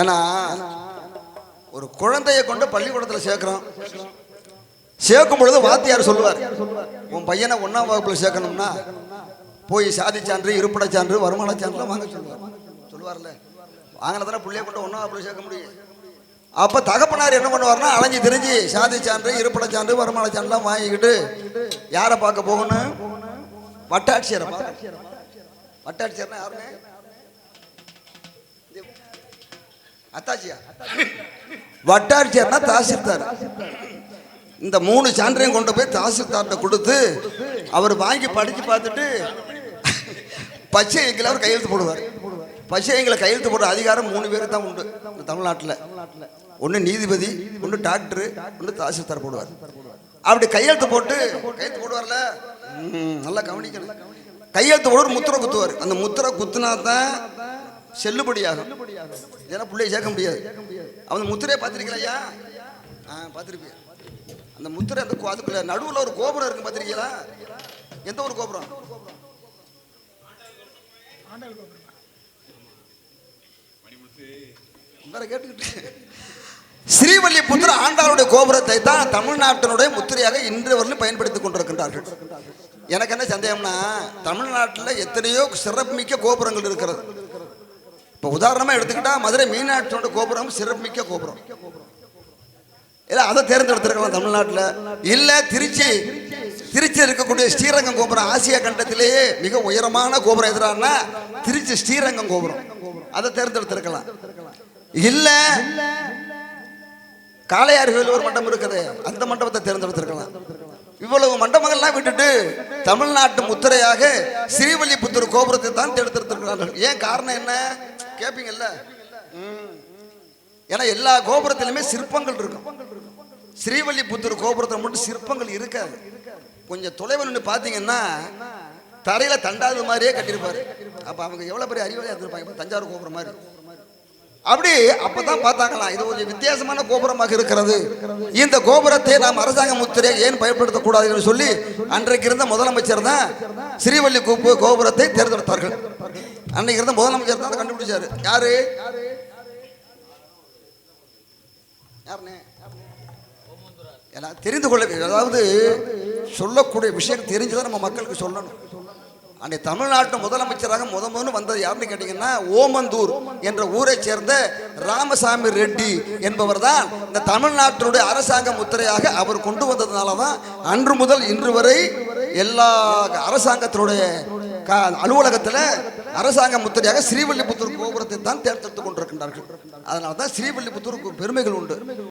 ஏன்னா ஒரு குழந்தைய கொண்டு பள்ளிக்கூடத்தில் சேர்க்குறோம் சேர்க்கும் பொழுது வாத்தியார் சொல்லுவார் உன் பையனை ஒன்றாம் வகுப்பில் சேர்க்கணும்னா போய் சாதி சான்று இருப்பிட சான்று வருமான சான்று வாங்க சொல்லுவார். சொல்லுவார்ல. வாங்கினதான பிள்ளைய கொண்டு ஒன்றாம் வகுப்பில் சேர்க்க முடியும். அப்போ தகப்பனார் என்ன பண்ணுவார்னா அலைஞ்சி திரிஞ்சு சாதி சான்று இருப்பிட சான்று வருமான சான்றுலாம் வாங்கிக்கிட்டு யாரை பார்க்க போகணும்? வட்டாட்சியரை வட்டாட்சியர்னா யாருங்க? அத்தாச்சியா வட்டாட்சியர்னா தாசில்தார். இந்த மூணு சான்றையும் கொண்டு போய் தாசில்தார்கிட்ட கொடுத்து அவர் வாங்கி படித்து பார்த்துட்டு பச்சை எங்களை அவர் கையெழுத்து போடுவார். பச்சை எங்களை கையெழுத்து போடுற அதிகாரம் மூணு பேர் தான் உண்டு இந்த தமிழ்நாட்டில். ஒன்று நீதிபதி ஒன்று டாக்டர் ஒன்று தாசில்தார் போடுவார். அப்படி கையெழுத்து போட்டு கையெழுத்து போடுவார்ல? நல்லா கவனிக்கணும். கையெழுத்து போட முத்திரை குத்துவார். அந்த முத்திரை குத்துனா தான் செல்லுபடியாகும். ஏன்னா பிள்ளைய சேர்க்க முடியாது. அவன் முத்திரையை பார்த்துருக்கலையா ஆ பார்த்துருப்பியா அந்த முத்திரை அந்த அதுக்குள்ள நடுவில் ஒரு கோபுரம் இருக்கு பார்த்துருக்கீங்களா? எந்த ஒரு கோபுரம்? வேற கேட்டுக்கிட்டு ஸ்ரீவல்லிபுத்திர ஆண்டாளுடைய கோபுரத்தை தான் தமிழ்நாட்டினுடைய முத்திரையாக இன்று வரலும் பயன்படுத்திக் கொண்டிருக்கின்றார்கள். எனக்கு என்ன சந்தேகம்னா தமிழ்நாட்டில் எத்தனையோ சிறப்புமிக்க கோபுரங்கள் இருக்கிறது. இப்போ உதாரணமாக எடுத்துக்கிட்டால் மதுரை மீனாட்சியோட கோபுரம் சிறப்புமிக்க கோபுரம். இல்லை அதை தேர்ந்தெடுத்திருக்கலாம் தமிழ்நாட்டில். இல்லை திருச்சி திருச்சி இருக்கக்கூடிய ஸ்ரீரங்கம் கோபுரம் ஆசியா கண்டத்திலேயே மிக உயரமான கோபுரம் எதிரானா திருச்சி ஸ்ரீரங்கம் கோபுரம். அதை தேர்ந்தெடுத்திருக்கலாம். இல்லை காளையார் கோயில் ஒரு மண்டபம் இருக்குது. அந்த மண்டபத்தை தேர்ந்தெடுத்திருக்கலாம். இவ்வளவு மண்டபங்கள்லாம் விட்டுட்டு தமிழ்நாட்டு முத்திரையாக ஸ்ரீவல்லிபுத்தூர் கோபுரத்தை தான் தேர்ந்தெடுத்திருக்கிறார்கள். ஏன் காரணம் என்ன? கேட்பீங்கல்ல ஏன்னா எல்லா கோபுரத்திலுமே சிற்பங்கள் இருக்கும். ஸ்ரீவல்லிபுத்தூர் கோபுரத்தில் மட்டும் சிற்பங்கள் இருக்காது. கொஞ்சம் தொலைவில் நின்று பார்த்தீங்கன்னா தரையில் தண்டாத மாதிரியே கட்டியிருப்பாரு. அப்போ அவங்க எவ்வளவு பெரிய அறிவாளியாக இருந்திருப்பாங்க. தஞ்சாவூர் கோபுரம் மாதிரி. அப்படி அப்பதான் பார்த்தாங்களாம். இது கொஞ்சம் வித்தியாசமான கோபுரமாக இருக்கிறது. இந்த கோபுரத்தை நாம் அரசாங்க முத்திரை ஏன் பயன்படுத்தக்கூடாது என்று சொல்லி அன்றைக்கு இருந்த முதலமைச்சர் தான் ஸ்ரீவல்லி கூப்பு கோபுரத்தை தேர்ந்தெடுத்தார்கள். அன்னைக்கு இருந்த முதலமைச்சர் தான் அதை கண்டுபிடிச்சாரு. யாரு? எல்லாம் தெரிந்து கொள்ள அதாவது சொல்லக்கூடிய விஷயம் தெரிஞ்சுதான் நம்ம மக்களுக்கு சொல்லணும். அன்னை தமிழ்நாட்டு முதலமைச்சராக முத முதல்ல வந்தது யாருன்னு கேட்டீங்கன்னா ஓமந்தூர் என்ற ஊரைச் சேர்ந்த ராமசாமி ரெட்டி என்பவர் தான் இந்த தமிழ்நாட்டினுடைய அரசாங்க முத்திரையாக அவர் கொண்டு வந்ததுனால தான் அன்று முதல் இன்று வரை எல்லா அரசாங்கத்தினுடைய க- அலுவலகத்தில் அரசாங்க முத்திரையாக ஸ்ரீவல்லிபுத்தூர் கோபுரத்தை தான் தேர்ந்தெடுத்துக் கொண்டிருக்கின்றார்கள். அதனால தான் ஸ்ரீவல்லிபுத்தூருக்கு பெருமைகள் உண்டு.